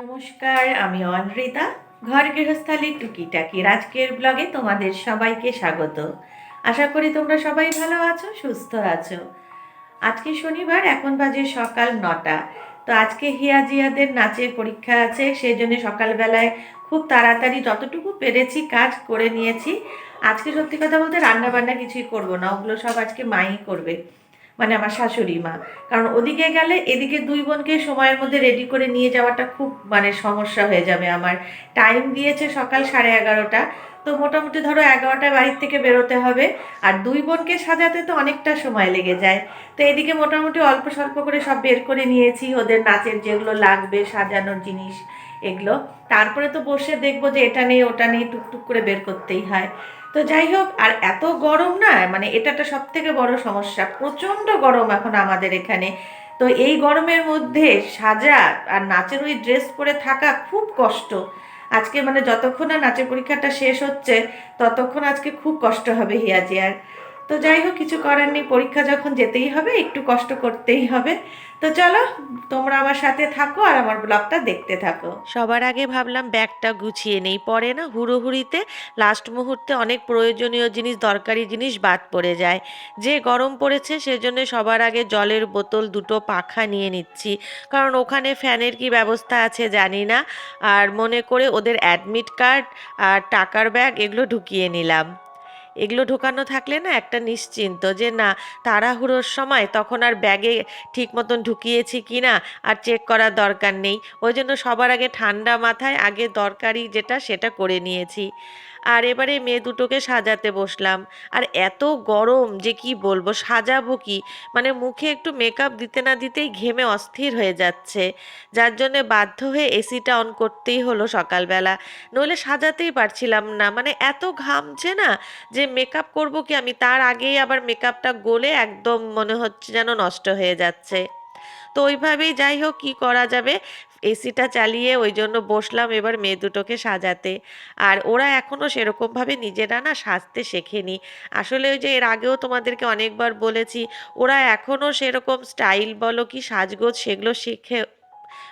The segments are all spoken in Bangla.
নমস্কার, আমি অনৃতা। ঘর গৃহস্থালী টুকিটাকি আজকের ব্লগে তোমাদের সবাইকে স্বাগত। আশা করি তোমরা সবাই ভালো আছো, সুস্থ আছো। আজকে শনিবার, এখন বাজে সকাল নটা। তো আজকে হিয়াজিয়াদের নাচের পরীক্ষা আছে, সেই জন্য সকালবেলায় খুব তাড়াতাড়ি যতটুকু পেরেছি কাজ করে নিয়েছি। আজকে সত্যি কথা বলতে রান্না বান্না কিছুই করব না, ওগুলো সব আজকে মাই করবে। মানে আমার শাশুড়ি মা। কারণ ওদিকে গেলে এদিকে দুই বোনকে সময়ের মধ্যে রেডি করে নিয়ে যাওয়াটা খুব মানে সমস্যা হয়ে যাবে আমার। টাইম দিয়েছে সকাল সাড়ে এগারোটা। তো মোটামুটি ধরো এগারোটায় বাড়ির থেকে বেরোতে হবে। আর দুই বোনকে সাজাতে তো অনেকটা সময় লেগে যায়। তো এদিকে মোটামুটি অল্প স্বল্প করে সব বের করে নিয়েছি। ওদের নাচের যেগুলো লাগবে, সাজানোর জিনিস, এগুলো। তারপরে তো বসে দেখব যে এটা নেই, ওটা নেই, টুকটুক করে বের করতেই হয়। তো যাই হোক, আর এত গরম না মানে এটা একটা সব থেকে বড় সমস্যা। প্রচণ্ড গরম এখন আমাদের এখানে। তো এই গরমের মধ্যে সাজা আর নাচের ওই ড্রেস পরে থাকা খুব কষ্ট। আজকে মানে যতক্ষণ না নাচের পরীক্ষাটা শেষ হচ্ছে, ততক্ষণ আজকে খুব কষ্ট হবে হিয়াজিয়ার। তো যাই হোক, কিছু করার নেই। পরীক্ষা যখন যেতেই হবে, একটু কষ্ট করতেই হবে। তো চলো, তোমরা আমার সাথে থাকো আর আমার ব্লগটা দেখতে থাকো। সবার আগে ভাবলাম ব্যাগটা গুছিয়ে নেই। পরে না, হুড়োহুড়িতে লাস্ট মুহূর্তে অনেক প্রয়োজনীয় জিনিস, দরকারি জিনিস বাদ পড়ে যায়। যে গরম পড়েছে, সেজন্য সবার আগে জলের বোতল দুটো পাখা নিয়ে নিচ্ছি। কারণ ওখানে ফ্যানের কি ব্যবস্থা আছে জানি না। আর মনে করে ওদের অ্যাডমিট কার্ড আর টাকার ব্যাগ এগুলো ঢুকিয়ে নিলাম। এগুলো ঢোকানো থাকলে না একটা নিশ্চিন্ত যে না, তাড়াহুড়োর সময় তখন আর ব্যাগে ঠিক মতন ঢুকিয়েছি কি না আর চেক করার দরকার নেই। ওই জন্য সবার আগে ঠান্ডা মাথায় আগে দরকারি যেটা সেটা করে নিয়েছি। আর এবারে মেয়ে দুটোকে সাজাতে বসলাম। আর এত গরম যে কি বলব, সাজাবো কি? মানে মুখে একটু মেকআপ দিতে না দিতেই ঘেমে অস্থির হয়ে যাচ্ছে। যার জন্যে বাধ্য হয়ে এসিটা অন করতেই হলো সকালবেলা। নইলে সাজাতেই পারছিলাম না। মানে এত ঘামছে না যে মেকআপ করব কি আমি? তার আগেই আবার মেকআপটা গলে একদম মনে হচ্ছে যেন নষ্ট হয়ে যাচ্ছে। তো ওইভাবেই যাই হোক, কী করা যাবে? এসিটা চালিয়ে ওই জন্য বসলাম এবার মেয়ে দুটোকে সাজাতে। আর ওরা এখনও সেরকমভাবে নিজেরা না সাজতে শেখেনি। আসলে ওই যে এর আগেও তোমাদেরকে অনেকবার বলেছি, ওরা এখনও সেরকম স্টাইল বলো কি সাজগোজ সেগুলো শিখে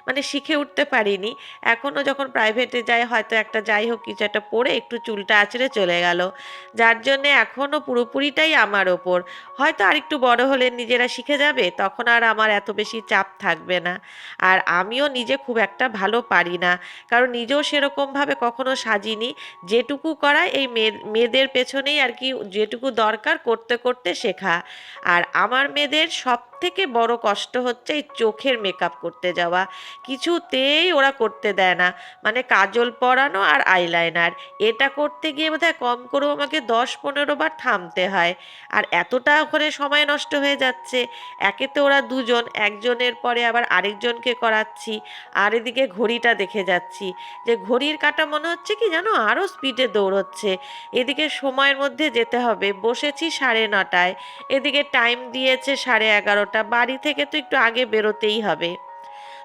মানে শিখে উঠতে পারিনি। এখনও যখন প্রাইভেটে যায় হয়তো একটা যাই হোক, কিছু একটা পরে একটু চুলটা আঁচড়ে চলে গেল। যার জন্যে এখনও পুরোপুরিটাই আমার ওপর। হয়তো আরেকটু বড় হলে নিজেরা শিখে যাবে, তখন আর আমার এত বেশি চাপ থাকবে না। আর আমিও নিজে খুব একটা ভালো পারি না। কারণ নিজেও সেরকমভাবে কখনো সাজিনি। যেটুকু করা এই মেয়ে, মেয়েদের পেছনেই আর কি যেটুকু দরকার করতে করতে শেখা। আর আমার মেয়েদের সব থেকে বড় কষ্ট হচ্ছে এই চোখের মেকআপ করতে যাওয়া। কিছুতেই ওরা করতে দেয় না। মানে কাজল পরানো আর আইলাইনার এটা করতে গিয়ে বোধহয় কম করেও আমাকে দশ পনেরো বার থামতে হয়। আর এতটা ওখানে সময় নষ্ট হয়ে যাচ্ছে। একে তো ওরা দুজন, একজনের পরে আবার আরেকজনকে করাচ্ছি। আর এদিকে ঘড়িটা দেখে যাচ্ছি। যে ঘড়ির কাটা মনে হচ্ছে কি জানো আরও স্পিডে দৌড়চ্ছে। এদিকে সময়ের মধ্যে যেতে হবে। বসেছি সাড়ে নটায়। এদিকে টাইম দিয়েছে সাড়ে এগারোটা বাড়ি থেকে তো একটু আগে বেরোতেই হবে।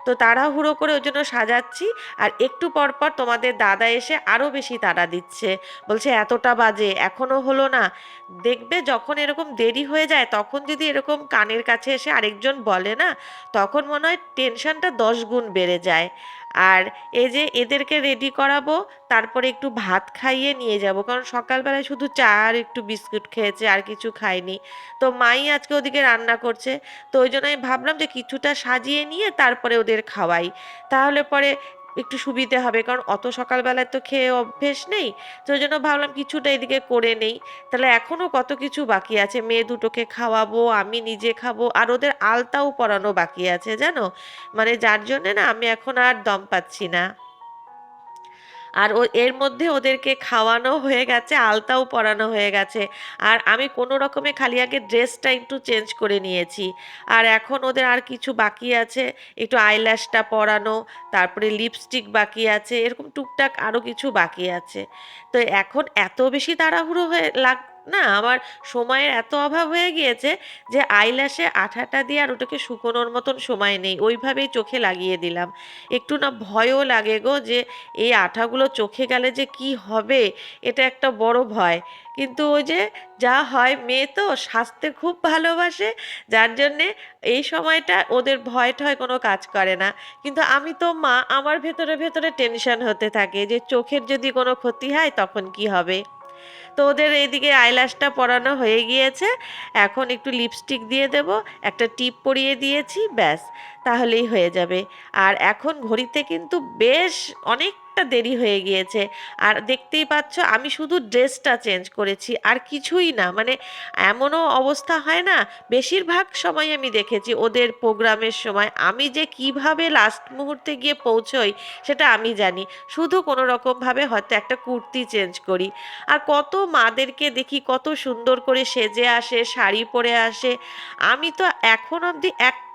তো তাড়াহুড়ো করে ওই জন্য সাজাচ্ছি, আর একটু পর পর তোমাদের দাদা এসে আরও বেশি তাড়া দিচ্ছে। বলছে, এতটা বাজে এখনও হলো না। দেখবে যখন এরকম দেরি হয়ে যায়, তখন যদি এরকম কানের কাছে এসে আরেকজন বলে না, তখন মনে হয় টেনশনটা দশ গুণ বেড়ে যায়। আর এই যে এদেরকে রেডি করাবো, তারপরে একটু ভাত খাইয়ে নিয়ে যাব। কারণ সকালবেলায় শুধু চা আর একটু বিস্কুট খেয়েছে, আর কিছু খায়নি তো মাই আজকে ওদিকে রান্না করছে। তো ওই জন্য আমি ভাবলাম যে কিছুটা সাজিয়ে নিয়ে তারপরে ওদের খাওয়াই। তাহলে পরে একটু সুবিধে হবে, কারণ অত সকালবেলায় তো খেয়ে অভ্যেস নেই, তো ওই জন্য ভাবলাম কিছুটা এদিকে করে নেই। তাহলে এখনও কত কিছু বাকি আছে? মেয়ে দুটোকে খাওয়াবো, আমি নিজে খাব, আর ওদের আলতাও পরানো বাকি আছে, জানো? মানে যার জন্যে না আমি এখন আর দম পাচ্ছি না। আর ও, এর মধ্যে ওদেরকে খাওয়ানো হয়ে গেছে, আলতাও পরানো হয়ে গেছে। আর আমি কোনো রকমে খালি আগে ড্রেসটা একটু চেঞ্জ করে নিয়েছি। আর এখন ওদের আর কিছু বাকি আছে, একটু আইল্যাশটা পরানো, তারপরে লিপস্টিক বাকি আছে, এরকম টুকটাক আরও কিছু বাকি আছে। তো এখন এত বেশি তাড়াহুড়ো হয়ে লাগ না, আমার সময়ের এত অভাব হয়ে গিয়েছে যে আইল্যাশে আঠাটা দিয়ে আর ওটাকে শুকোনোর মতন সময় নেই। ওইভাবেই চোখে লাগিয়ে দিলাম। একটু না ভয়ও লাগে গো যে এই আঠাগুলো চোখে গেলে যে কি হবে, এটা একটা বড় ভয়। কিন্তু ওই যে যা হয় মেয়ে তো স্বাস্থ্যে খুব ভালোবাসে, যার জন্যে এই সময়টা ওদের ভয় টয় কোনো কাজ করে না। কিন্তু আমি তো মা, আমার ভেতরে ভেতরে টেনশন হতে থাকে যে চোখের যদি কোনো ক্ষতি হয় তখন কি হবে? তো ওদের এইদিকে আইলাসটা পরানো হয়ে গিয়েছে। এখন একটু লিপস্টিক দিয়ে দেব, একটা টিপ পরিয়ে দিয়েছি, ব্যাস। তাহলেই হয়ে যাবে। আর এখন ঘড়িতে কিন্তু বেশ অনেকটা দেরি হয়ে গিয়েছে। আর দেখতেই পাচ্ছ, আমি শুধু ড্রেসটা চেঞ্জ করেছি, আর কিছুই না। মানে এমনও অবস্থা হয় না, বেশিরভাগ সময় আমি দেখেছি ওদের প্রোগ্রামের সময় আমি যে কীভাবে লাস্ট মুহূর্তে গিয়ে পৌঁছোই, সেটা আমি জানি। শুধু কোনো রকমভাবে হয়তো একটা কুর্তি চেঞ্জ করি। আর কত মাদেরকে দেখি, কত সুন্দর করে সেজে আসে, শাড়ি পরে আসে। আমি তো এখন অবধি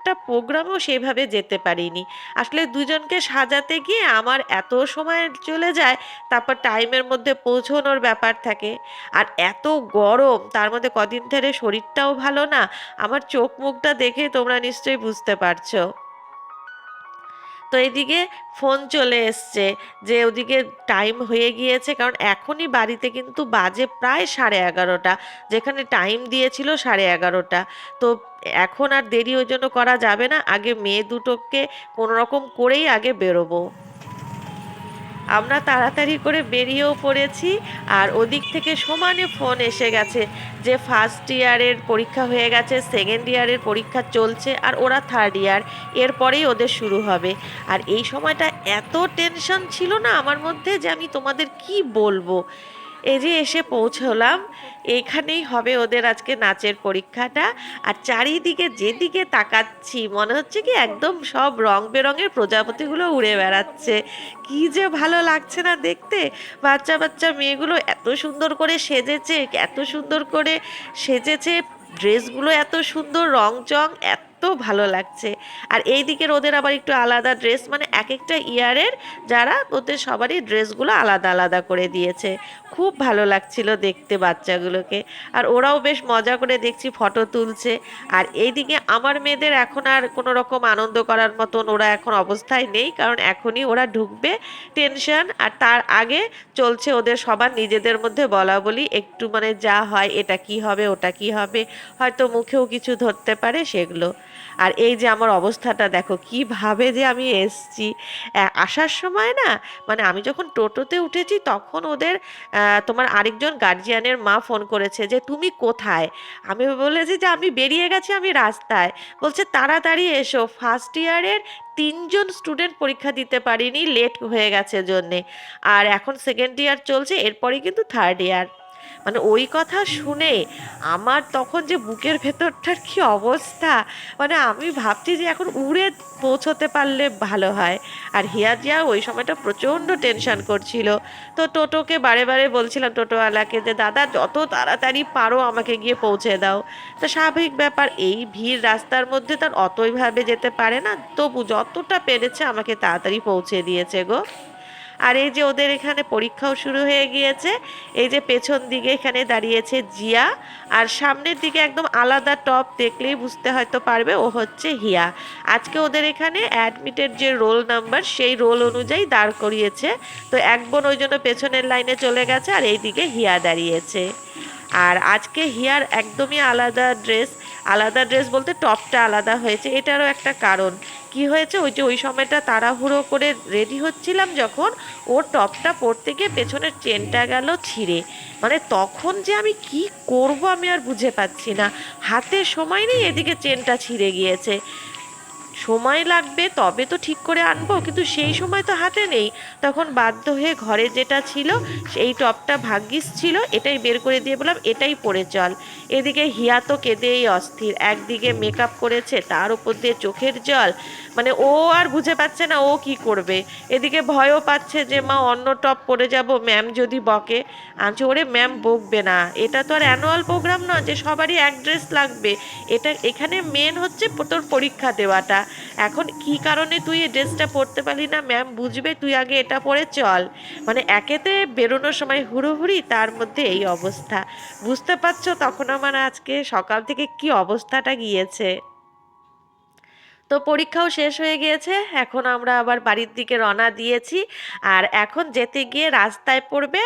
একটা প্রোগ্রামও সেভাবে যেতে পারিনি। আসলে দুজনকে সাজাতে গিয়ে আমার এত সময় চলে যায়, তারপর টাইমের মধ্যে পৌঁছানোর ব্যাপার থাকে। আর এত গরম, তার মধ্যে কদিন ধরে শরীরটাও ভালো না। আমার চোখ মুখটা দেখে তোমরা নিশ্চয়ই বুঝতে পারছ। তো এদিকে ফোন চলে এসছে যে ওদিকে টাইম হয়ে গিয়েছে, কারণ এখনই বাড়িতে কিন্তু বাজে প্রায় সাড়ে এগারোটা, যেখানে টাইম দিয়েছিল সাড়ে এগারোটা। তো এখন আর দেরি ওই জন্য করা যাবে না, আগে মেয়ে দুটোকে কোনোরকম করেই আগে বেরোবো। আমরা তাড়াতাড়ি করে বেরিয়েও পড়েছি আর ওদিক থেকে সমানে ফোন এসে গেছে যে ফার্স্ট ইয়ারের পরীক্ষা হয়ে গেছে সেকেন্ড ইয়ারের পরীক্ষা চলছে আর ওরা থার্ড ইয়ার এরপরেই ওদের শুরু হবে। আর এই সময়টা এত টেনশন ছিল না আমার মধ্যে যে আমি তোমাদের কি বলব? এই যে এসে পৌঁছলাম এইখানেই হবে ওদের আজকে নাচের পরীক্ষাটা। আর চারিদিকে যেদিকে তাকাচ্ছি, মনে হচ্ছে কি একদম সব রং বেরঙের প্রজাপতিগুলো উড়ে বেড়াচ্ছে। কি যে ভালো লাগছে না দেখতে। বাচ্চা বাচ্চা মেয়েগুলো এত সুন্দর করে সেজেছে, এত সুন্দর করে সেজেছে। ড্রেসগুলো এত সুন্দর রং চং এত ভালো লাগছে। আর এই দিকের ওদের আবার একটু আলাদা ড্রেস মানে এক একটা ইয়ারের যারা ওদের সবারই ড্রেসগুলো আলাদা আলাদা করে দিয়েছে। খুব ভালো লাগছিল দেখতে বাচ্চাগুলোকে। আর ওরাও বেশ মজা করে দেখছি ফটো তুলছে। আর এইদিকে আমার মেয়েদের এখন আর কোনো রকম আনন্দ করার মতন ওরা এখন অবস্থায় নেই, কারণ এখনই ওরা ঢুকবে টেনশন আর তার আগে চলছে ওদের সবার নিজেদের মধ্যে বলা বলি, একটু মানে যা হয় এটা কি হবে, ওটা কি হবে, হয়তো মুখেও কিছু ধরতে পারে সেগুলো। আর এই যে আমার অবস্থাটা, দেখো কীভাবে যে আমি এসছি। আসার সময় না মানে আমি যখন টোটোতে উঠেছি, তখন ওদের তোমার আরেকজন গার্জিয়ানের মা ফোন করেছে যে, তুমি কোথায়? আমি বলেছি যে, আমি বেরিয়ে গেছি আমি রাস্তায়। বলছে, তাড়াতাড়ি এসো ফার্স্ট ইয়ারের তিনজন স্টুডেন্ট পরীক্ষা দিতে পারিনি লেট হয়ে গেছে জন্যে। আর এখন সেকেন্ড ইয়ার চলছে, এরপরেই কিন্তু থার্ড ইয়ার মানে ওই কথা শুনে আমার তখন যে বুকের ভেতরটার কি অবস্থা? মানে আমি ভাবছি যে এখন উড়ে পৌঁছতে পারলে ভালো হয়। আর হিয়া জিয়া ওই সময়টা প্রচণ্ড টেনশন করছিল। তো টোটোকে বারে বারে বলছিলাম টোটোওয়ালাকে যে, দাদা, যত তাড়াতাড়ি পারো আমাকে গিয়ে পৌঁছে দাও। তো স্বাভাবিক ব্যাপার, এই ভিড় রাস্তার মধ্যে তার অতইভাবে যেতে পারে না। তবু যতটা পেরেছে আমাকে তাড়াতাড়ি পৌঁছে দিয়েছে গো। আর এই যে ওদের এখানে পরীক্ষাও শুরু হয়ে গিয়েছে, এই যে পেছন দিকে এখানে দাঁড়িয়েছে জিয়া, আর সামনের দিকে একদম আলাদা টপ দেখলেই বুঝতে হয়তো পারবে ও হচ্ছে হিয়া। আজকে ওদের এখানে অ্যাডমিটের যে রোল নাম্বার, সেই রোল অনুযায়ী দাঁড় করিয়েছে। তো এক বোন ওই জন্য পেছনের লাইনে চলে গেছে আর এই দিকে হিয়া দাঁড়িয়েছে। আর আজকে হিয়ার একদমই আলাদা ড্রেস আলাদা ড্রেস বলতে টপটা আলাদা হয়েছে, এটারও একটা কারণ। কি হয়েছে? ওই যে ওই সময়টা তাড়াহুড়ো করে রেডি হচ্ছিলাম যখন ওর টপটা পরতে গিয়ে পেছনের চেনটা গেল ছিঁড়ে। মানে তখন যে আমি কি করব আমি আর বুঝে পাচ্ছি না। হাতে সময় নেই, এদিকে চেনটা ছিঁড়ে গিয়েছে। সময় লাগবে, তবে তো ঠিক করে আনব, কিন্তু সেই সময় তো হাতে নেই। তখন বাধ্য হয়ে ঘরে যেটা ছিল, সেই টপটা ভাগ্যিস ছিল, এটাই বের করে দিয়ে বললাম, এটাই পরে চল। এদিকে হিয়া তো কেঁদেই অস্থির। একদিকে মেকআপ করেছে, তার উপর দিয়ে চোখের জল। মানে ও আর বুঝে পাচ্ছে না ও কি করবে। এদিকে ভয়ও পাচ্ছে যে, মা, অন্য টপ পরে যাব, ম্যাম যদি বকে। আনছে, ওরে ম্যাম, বকবে না। এটা তো আর অ্যানুয়াল প্রোগ্রাম নয়, যে সবারই এক ড্রেস লাগবে। এটা এখানে মেন হচ্ছে তোর পরীক্ষা দেওয়াটা। এখন কি কারণে তুই এই ড্রেসটা পরতে পারলি না? ম্যাম বুঝবে, তুই আগে এটা পরে চল। মানে একেতে বেরোনোর সময় হুড়োহুড়ি, তার মধ্যে এই অবস্থা। বুঝতে পারছ তখন আমার আজকে সকাল থেকে কি অবস্থাটা গিয়েছে? তো পরীক্ষাও শেষ হয়ে গিয়েছে, এখন আমরা আবার বাড়ির দিকে রওনা দিয়েছি। আর এখন যেতে গিয়ে রাস্তায় পড়বে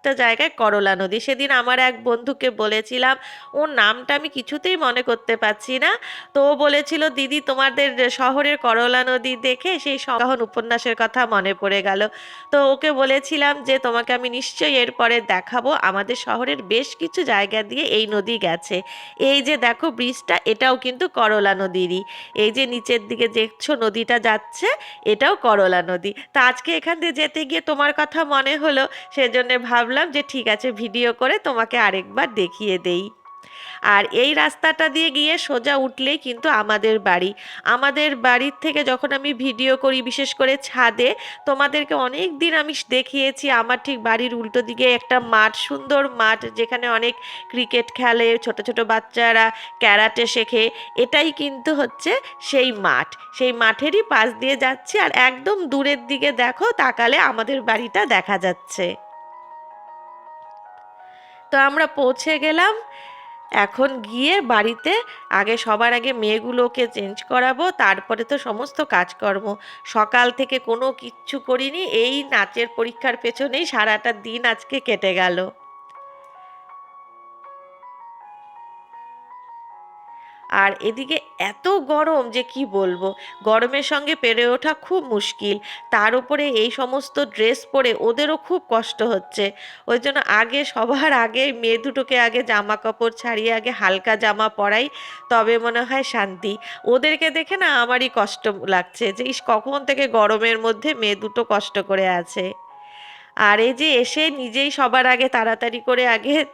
আরেকটা জায়গায় করলা নদী। সেদিন আমার এক বন্ধুকে বলেছিলাম, ওর নামটা আমি কিছুতেই মনে করতে পারছি না। তো ও বলেছিল, দিদি, তোমাদের শহরের করলা নদী দেখে সেই সংগাহন উপন্যাসের কথা মনে পড়ে গেল। তো ওকে বলেছিলাম যে, তোমাকে আমি নিশ্চয়ই এরপরে দেখাবো। আমাদের শহরের বেশ কিছু জায়গা দিয়ে এই নদী গেছে। এই যে দেখো ব্রিজটা, এটাও কিন্তু করলা নদীরই। এই যে নিচের দিকে দেখছ নদীটা যাচ্ছে, এটাও করলা নদী। তা আজকে এখান দিয়ে যেতে গিয়ে তোমার কথা মনে হলো। সেজন্য ভাবলাম যে ঠিক আছে, ভিডিও করে তোমাকে আরেকবার দেখিয়ে দেই। আর এই রাস্তাটা দিয়ে গিয়ে সোজা উঠলেই কিন্তু আমাদের বাড়ি। আমাদের বাড়ির থেকে যখন আমি ভিডিও করি, বিশেষ করে ছাদে, তোমাদেরকে অনেক দিন আমি দেখিয়েছি, আমার ঠিক বাড়ির উল্টো দিকে একটা মাঠ, সুন্দর মাঠ, যেখানে অনেক ক্রিকেট খেলে, ছোট ছোট বাচ্চারা ক্যারাটে শেখে। এটাই কিন্তু হচ্ছে সেই মাঠ। সেই মাঠেরই পাশ দিয়ে যাচ্ছি আর একদম দূরের দিকে দেখো, তাকালে আমাদের বাড়িটা দেখা যাচ্ছে। তো আমরা পৌঁছে গেলাম। এখন গিয়ে বাড়িতে আগে সবার আগে মেয়েগুলোকে চেঞ্জ করাবো, তারপরে তো সমস্ত কাজকর্ম। সকাল থেকে কোনো কিচ্ছু করিনি, এই নাচের পরীক্ষার পেছনেই সারাটা দিন আজকে কেটে গেল। আর এদিকে এত গরম যে কি বলব? গরমের সঙ্গে পেরে ওঠা খুব মুশকিল। তার উপরে এই সমস্ত ড্রেস পরে ওদেরও খুব কষ্ট হচ্ছে। ওই জন্য আগে, সবার আগে মেয়ে দুটোকে আগে জামা কাপড় ছাড়িয়ে আগে হালকা জামা পরাই, তবে মনে হয় শান্তি। ওদেরকে দেখে না আমারই কষ্ট লাগছে যে, ইস, কখন থেকে গরমের মধ্যে মেয়ে দুটো কষ্ট করে আছে। আর এই যে এসে নিজেই সবার আগে তাড়াতাড়ি করে আগে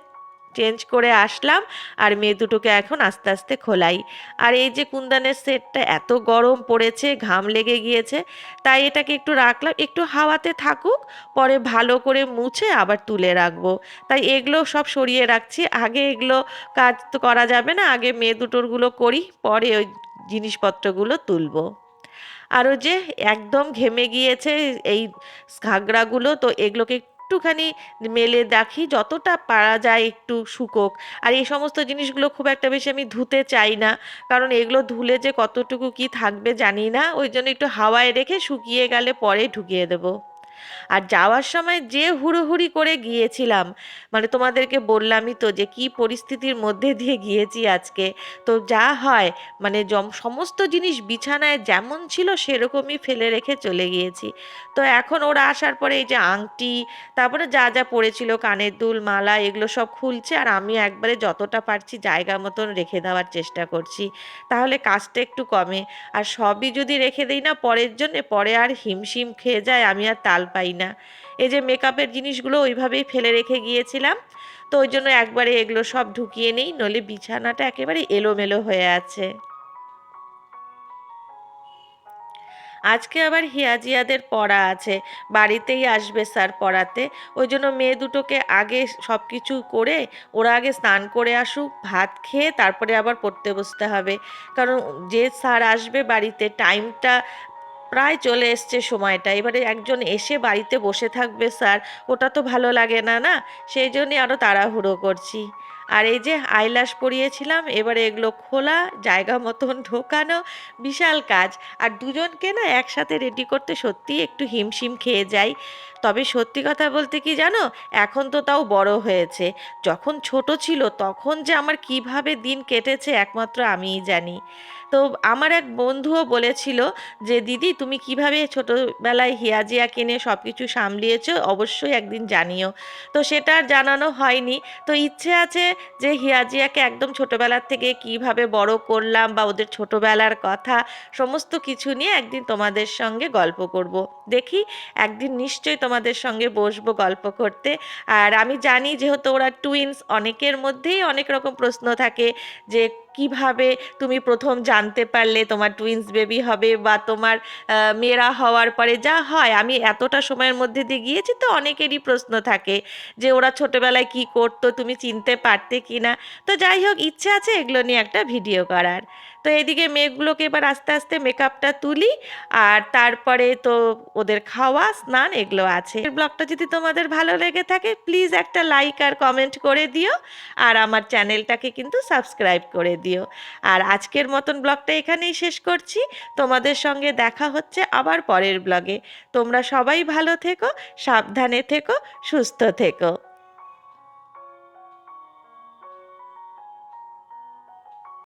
চেঞ্জ করে আসলাম আর মেয়ে দুটোকে এখন আস্তে আস্তে খোলাই। আর এই যে কুন্দানের সেটটা এত গরম পড়েছে, ঘাম লেগে গিয়েছে, তাই এটাকে একটু রাখলাম। একটু হাওয়াতে থাকুক, পরে ভালো করে মুছে আবার তুলে রাখব। তাই এগুলো সব সরিয়ে রাখছি। আগে এগুলো কাজ তো করা যাবে না, আগে মেয়ে দুটোরগুলো করি, পরে ওই জিনিসপত্রগুলো তুলবো। আরও যে একদম ঘেমে গিয়েছে এই ঘাগরাগুলো তো এগুলোকে একটুখানি মেলে দেখি, যতটা পারা যায় একটু শুকোক। আর এই সমস্ত জিনিসগুলো খুব একটা বেশি আমি ধুতে চাই না, কারণ এগুলো ধুলে যে কতটুকু কি থাকবে জানি না। ওই জন্য একটু হাওয়ায় রেখে শুকিয়ে গেলে পরে ঢুকিয়ে দেবো। আর যাওয়ার সময় যে হুড়োহুড়ি করে গিয়েছিলাম মানে তোমাদেরকে বললামই তো যে কি পরিস্থিতির মধ্যে দিয়ে গিয়েছি আজকে। তো যা হয় মানে জম সমস্ত জিনিস বিছানায় যেমন ছিল সেরকমই ফেলে রেখে চলে গিয়েছি। তো এখন ওরা আসার পরে এই যে আংটি, তারপরে যা যা পড়েছিল, কানের দুল, মালা, এগুলো সব খুলছে আর আমি একবারে যতটা পারছি জায়গা মতন রেখে দেওয়ার চেষ্টা করছি। তাহলে কাজটা একটু কমে। আর সবই যদি রেখে দিই না পরের জন্যে, পরে আর হিমশিম খেয়ে যায়, আমি আর তাল পাই না। এই যে মেকআপের জিনিসগুলো ওইভাবেই ফেলে রেখে গিয়েছিলাম। তো ওই জন্য একবারে এগুলো সব ঢুকিয়ে নেই, নইলে বিছানাটা একেবারে এলোমেলো হয়ে আছে। আজকে আবার হিয়াজিয়াদের পড়া আছে, বাড়িতেই আসবে স্যার পড়াতে। ওই জন্য মেয়ে দুটোকে আগে সব কিছু করে, ওরা আগে স্নান করে আসুক, ভাত খেয়ে তারপরে আবার পড়তে বসতে হবে। কারণ যে স্যার আসবে বাড়িতে টাইমটা প্রায় চলে এসছে সময়টা। এবারে একজন এসে বাড়িতে বসে থাকবে, স্যার। ওটা তো ভালো লাগে না না? সেই জন্যই আরও তাড়াহুড়ো করছি। আর এই যে আইলাস পরিয়েছিলাম, এবারে এগুলো খোলা, জায়গা মতন ঢোকানো, বিশাল কাজ। আর দুজনকে না একসাথে রেডি করতে সত্যিই একটু হিমশিম খেয়ে যাই। তবে সত্যি কথা বলতে কি জানো? এখন তো তাও বড় হয়েছে। যখন ছোট ছিল, তখন যে আমার কীভাবে দিন কেটেছে একমাত্র আমিই জানি। তো আমার এক বন্ধুও বলেছিল যে, দিদি, তুমি কীভাবে ছোটোবেলায় হিয়াজিয়া কিনে সব কিছু সামলিয়েছো? অবশ্যই একদিন জানিও। তো সেটা আর জানানো হয়নি। তো ইচ্ছে আছে যে, হিয়াজিয়াকে একদম ছোটোবেলার থেকে কীভাবে বড় করলাম বা ওদের ছোটোবেলার কথা, সমস্ত কিছু নিয়ে একদিন তোমাদের সঙ্গে গল্প করব। দেখি, একদিন নিশ্চয়ই তোমাদের সঙ্গে বসবো গল্প করতে। আর আমি জানি, যেহেতু ওরা টুইন্স অনেকের মধ্যেই অনেক রকম প্রশ্ন থাকে যে কীভাবে তুমি প্রথম জানতে পারলে তোমার টুইন্স বেবি হবে বা তোমার মেয়েরা হওয়ার পরে যা হয়? আমি এতটা সময়ের মধ্যে দিয়ে গিয়েছি তো অনেকেরই প্রশ্ন থাকে যে ওরা ছোটোবেলায় কি করতো, তুমি চিনতে পারতে কি না তো যাই হোক, ইচ্ছে আছে এগুলো নিয়ে একটা ভিডিও করার। তো এদিকে মেয়েগুলোকে এবার আস্তে আস্তে মেকআপটা তুলি, আর তারপরে তো ওদের খাওয়া, স্নান এগুলো আছে। ব্লগটা যদি তোমাদের ভালো লেগে থাকে প্লিজ একটা লাইক আর কমেন্ট করে দিও, আর আমার চ্যানেলটাকে কিন্তু সাবস্ক্রাইব করে দিও। আর আজকের মতন ব্লগটা এখানেই শেষ করছি। তোমাদের সঙ্গে দেখা হচ্ছে আবার পরের ব্লগে। তোমরা সবাই ভালো থেকো, সাবধানে থেকো, সুস্থ থেকো।